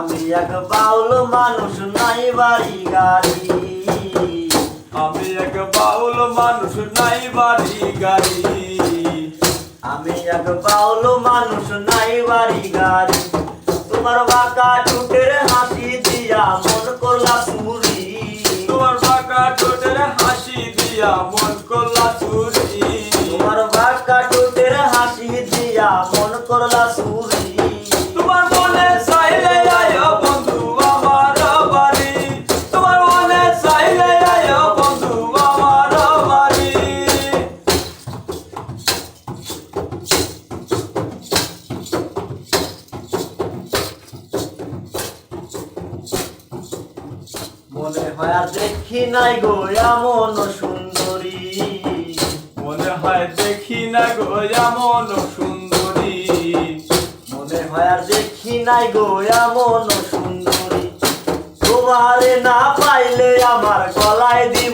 আমি এক বাউল মানুষ নাই বাড়ি গাড়ি। আমি এক বাউল মানুষ নাই বাড়ি গাড়ি। আমি এক বাউল মানুষ নাই বাড়ি গাড়ি। তোমার বাঁকা টুটের হাসি দিয়া মন করলা সুরি তোমার বাঁকা ঠোঁটের হাসি দিয়া মন করলা চুরি। তোমার বাঁকা টুটের হাসি দিয়া মন করলা সুরি তোমার মনে মনে হয় আর দেখি নাই গো এমন সুন্দরী। মনে হয় দেখি না গো এমন সুন্দরী। মনে হয় আর দেখি নাই গো এমন সুন্দরী। তোমারে না পাইলে আমার গলায় দি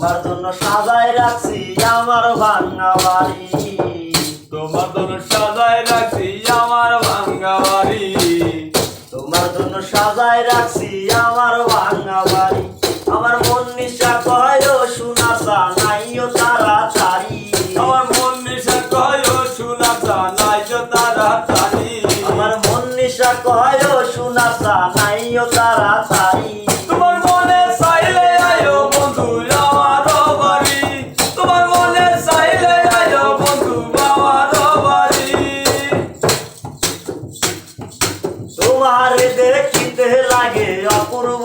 তোমার জন্য সাজায় রাখছি আমার ভাঙা বাড়ি। তোমার জন্য সাজায় রাখছি আমার ভাঙ্গা বাড়ি। তোমার জন্য সাজায় রাখছি আমার ভাঙা বাড়ি। আমার মন নিশা কয় শোনাসা নাইও তারা তাড়াতাড়ি। আমার মন নিশা কয় শোনা নাই যে তোমার দেখিতে লাগে অপূর্ব